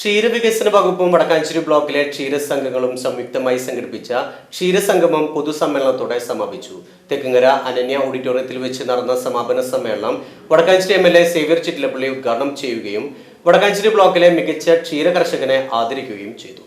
ക്ഷീരവികസന വകുപ്പും വടക്കാഞ്ചേരി ബ്ലോക്കിലെ ക്ഷീരസംഘങ്ങളും സംയുക്തമായി സംഘടിപ്പിച്ച ക്ഷീരസംഗമം പൊതുസമ്മേളനത്തോടെ സമാപിച്ചു. തെക്കുങ്ങര അനന്യ ഓഡിറ്റോറിയത്തിൽ വെച്ച് നടന്ന സമാപന സമ്മേളനം Vadakkanchery M L A Xavier Chittilappilly ഉദ്ഘാടനം ചെയ്യുകയും വടക്കാഞ്ചേരി ബ്ലോക്കിലെ മികച്ച ക്ഷീര കർഷകനെ ആദരിക്കുകയും ചെയ്തു.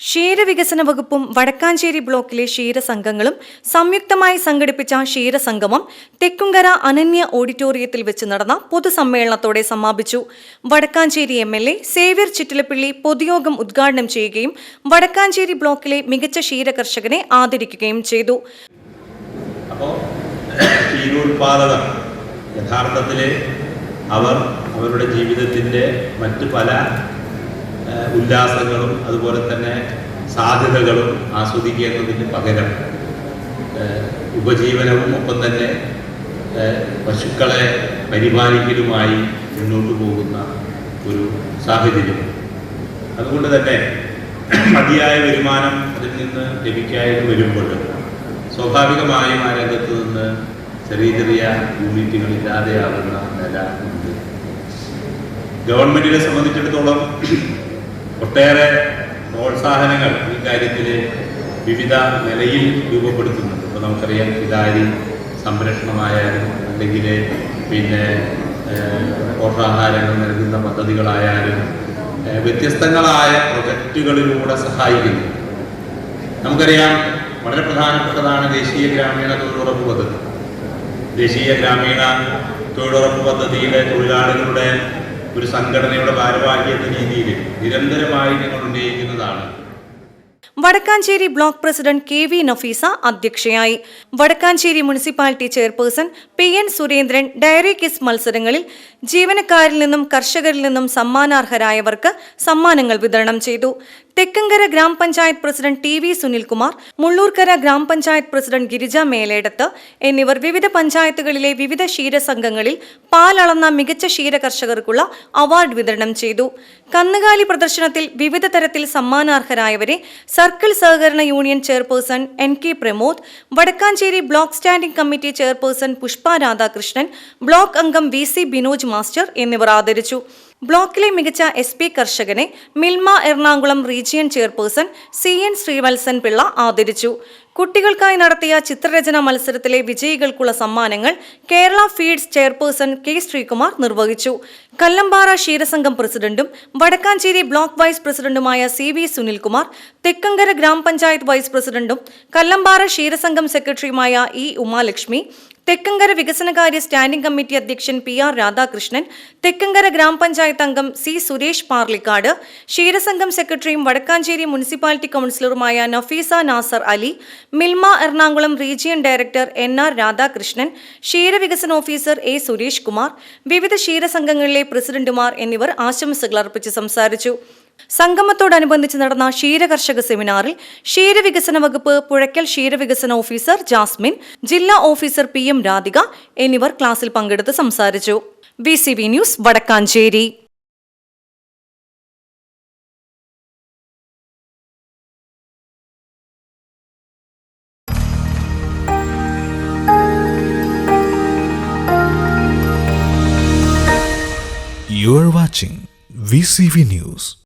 ക്ഷീരവികസന വകുപ്പും വടക്കാഞ്ചേരി ബ്ലോക്കിലെ ക്ഷീരസംഘങ്ങളും സംയുക്തമായി സംഘടിപ്പിച്ച ക്ഷീരസംഗമം തെക്കുംകര അനന്യ ഓഡിറ്റോറിയത്തിൽ വെച്ച് നടന്ന പൊതുസമ്മേളനത്തോടെ സമാപിച്ചു. Vadakkanchery M L A Xavier Chittilappilly പൊതുയോഗം ഉദ്ഘാടനം ചെയ്യുകയും വടക്കാഞ്ചേരി ബ്ലോക്കിലെ മികച്ച ക്ഷീര കർഷകനെ ആദരിക്കുകയും ചെയ്തു. അവർ അവരുടെ ജീവിതത്തിന്റെ മറ്റു പല ഉല്ലാസങ്ങളും അതുപോലെ തന്നെ സാധ്യതകളും ആസ്വദിക്കേണ്ടതിന് പകരം ഉപജീവനവും ഒപ്പം തന്നെ പശുക്കളെ പരിപാലിക്കലുമായി മുന്നോട്ട് പോകുന്ന ഒരു സാഹചര്യം. അതുകൊണ്ട് തന്നെ മതിയായ വരുമാനം അതിൽ നിന്ന് ലഭിക്കാതെ വരുമ്പോൾ സ്വാഭാവികമായും ആ രംഗത്ത് നിന്ന് ചെറിയ ചെറിയ യൂണിറ്റുകൾ ഇല്ലാതെയാകുന്ന നില ഉണ്ട്. ഗവൺമെന്റിനെ സംബന്ധിച്ചിടത്തോളം ഒട്ടേറെ പ്രോത്സാഹനങ്ങൾ ഈ കാര്യത്തിൽ വിവിധ നിലയിൽ രൂപപ്പെടുത്തുന്നുണ്ട്. ഇപ്പോൾ നമുക്കറിയാം പിതാരി സംരക്ഷണമായാലും അല്ലെങ്കിൽ പിന്നെ പോഷകാഹാരങ്ങൾ നൽകുന്ന പദ്ധതികളായാലും വ്യത്യസ്തങ്ങളായ പ്രൊജക്റ്റുകളിലൂടെ സഹായിക്കുന്നു. നമുക്കറിയാം വളരെ പ്രധാനപ്പെട്ടതാണ് ദേശീയ ഗ്രാമീണ തൊഴിലുറപ്പ് പദ്ധതി. ദേശീയ ഗ്രാമീണ തൊഴിലുറപ്പ് പദ്ധതിയിലെ തൊഴിലാളികളുടെ ഒരു സംഘടനയുടെ ഭാരവാഹി എന്ന രീതിയിൽ നിരന്തരമായി ഞങ്ങൾ ഉന്നയിക്കുന്നതാണ്. Vadakkanchery block president K V Nafeesa അധ്യക്ഷയായി. Vadakkanchery municipality chairperson P N Surendran dairy quiz മത്സരങ്ങളിൽ ജീവനക്കാരിൽ നിന്നും കർഷകരിൽ നിന്നും സമ്മാനാർഹരായവർക്ക് സമ്മാനങ്ങൾ വിതരണം ചെയ്തു. തെക്കങ്കര ഗ്രാമപഞ്ചായത്ത് president T V Sunilkumar Mullurkara ഗ്രാമപഞ്ചായത്ത് പ്രസിഡന്റ് ഗിരിജ മേലേടത്ത് എന്നിവർ വിവിധ പഞ്ചായത്തുകളിലെ വിവിധ ക്ഷീരസംഘങ്ങളിൽ പാലളന്ന മികച്ച ക്ഷീര കർഷകർക്കുള്ള അവാർഡ് വിതരണം ചെയ്തു. കന്നുകാലി പ്രദർശനത്തിൽ വിവിധ തരത്തിൽ സമ്മാനാർഹരായവരെ സർക്കിൾ സഹകരണ union chairperson N K Pramod Vadakkanchery block standing committee chairperson Pushpa Radhakrishnan block അംഗം വി സി ബിനോജ് മാസ്റ്റർ എന്നിവർ ആദരിച്ചു. ബ്ലോക്കിലെ മികച്ച എസ് പി കർഷകനെ Milma Ernakulam region chairperson C N Sreevalsan Pillai ആദരിച്ചു. കുട്ടികൾക്കായി നടത്തിയ ചിത്രരചന മത്സരത്തിലെ വിജയികൾക്കുള്ള സമ്മാനങ്ങൾ Kerala feeds chairperson K Sreekumar നിർവഹിച്ചു. കല്ലമ്പാറ ക്ഷീരസംഘം പ്രസിഡന്റും വടക്കാഞ്ചേരി ബ്ലോക്ക് വൈസ് പ്രസിഡന്റുമായ സി വി സുനിൽകുമാർ തെക്കങ്കര ഗ്രാമപഞ്ചായത്ത് വൈസ് പ്രസിഡന്റും കല്ലമ്പാറ ക്ഷീരസംഘം സെക്രട്ടറിയുമായ ഇ ഉമാലക്ഷ്മി തെക്കങ്കര വികസനകാര്യ സ്റ്റാൻഡിംഗ് കമ്മിറ്റി അധ്യക്ഷൻ പി ആർ രാധാകൃഷ്ണൻ തെക്കങ്കര ഗ്രാമപഞ്ചായത്ത് അംഗം സി സുരേഷ് പാർലിക്കാട് ക്ഷീരസംഘം സെക്രട്ടറിയും Vadakkanchery municipality കൌൺസിലറുമായ Nafeesa Nasar Ali Milma Ernakulam region director N R Radhakrishnan ക്ഷീരവികസന ഓഫീസർ എ സുരേഷ് കുമാർ വിവിധ ക്ഷീരസംഘങ്ങളിലെ പ്രസിഡന്റുമാർ എന്നിവർ ആശംസകൾ അർപ്പിച്ച് സംസാരിച്ചു. സംഗമത്തോടനുബന്ധിച്ച് നടന്ന ക്ഷീരകർഷക സെമിനാറിൽ ക്ഷീരവികസന വകുപ്പ് പുഴയ്ക്കൽ ക്ഷീരവികസന ഓഫീസർ ജാസ്മിൻ ജില്ലാ ഓഫീസർ പി എം രാധിക എന്നിവർ ക്ലാസ്സിൽ പങ്കെടുത്ത് സംസാരിച്ചു V C V news Vadakkanchery You are watching VCV News.